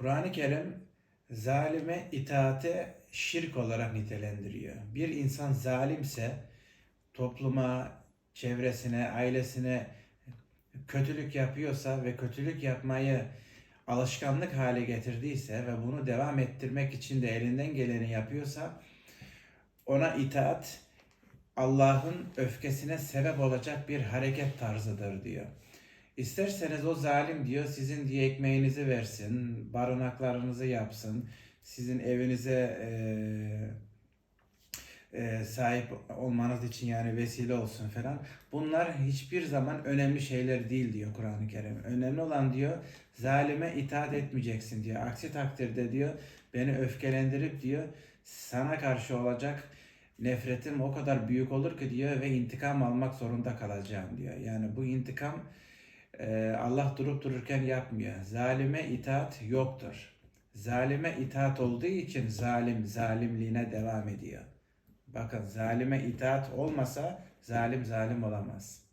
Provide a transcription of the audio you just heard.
Kur'an-ı Kerim zalime itaate şirk olarak nitelendiriyor. Bir insan zalimse topluma, çevresine, ailesine kötülük yapıyorsa ve kötülük yapmayı alışkanlık hale getirdiyse ve bunu devam ettirmek için de elinden geleni yapıyorsa ona itaat Allah'ın öfkesine sebep olacak bir hareket tarzıdır diyor. İsterseniz o zalim diyor sizin diye ekmeğinizi versin, barınaklarınızı yapsın, sizin evinize eee, eee, sahip olmanız için yani vesile olsun falan. Bunlar hiçbir zaman önemli şeyler değil diyor Kur'an-ı Kerim. Önemli olan diyor zalime itaat etmeyeceksin diyor. Aksi takdirde diyor beni öfkelendirip diyor sana karşı olacak nefretim o kadar büyük olur ki diyor ve intikam almak zorunda kalacağım diyor. Yani bu intikam e, Allah durup dururken yapmıyor. Zalime itaat yoktur. Zalime itaat olduğu için zalim zalimliğine devam ediyor. Bakın zalime itaat olmasa zalim zalim olamaz.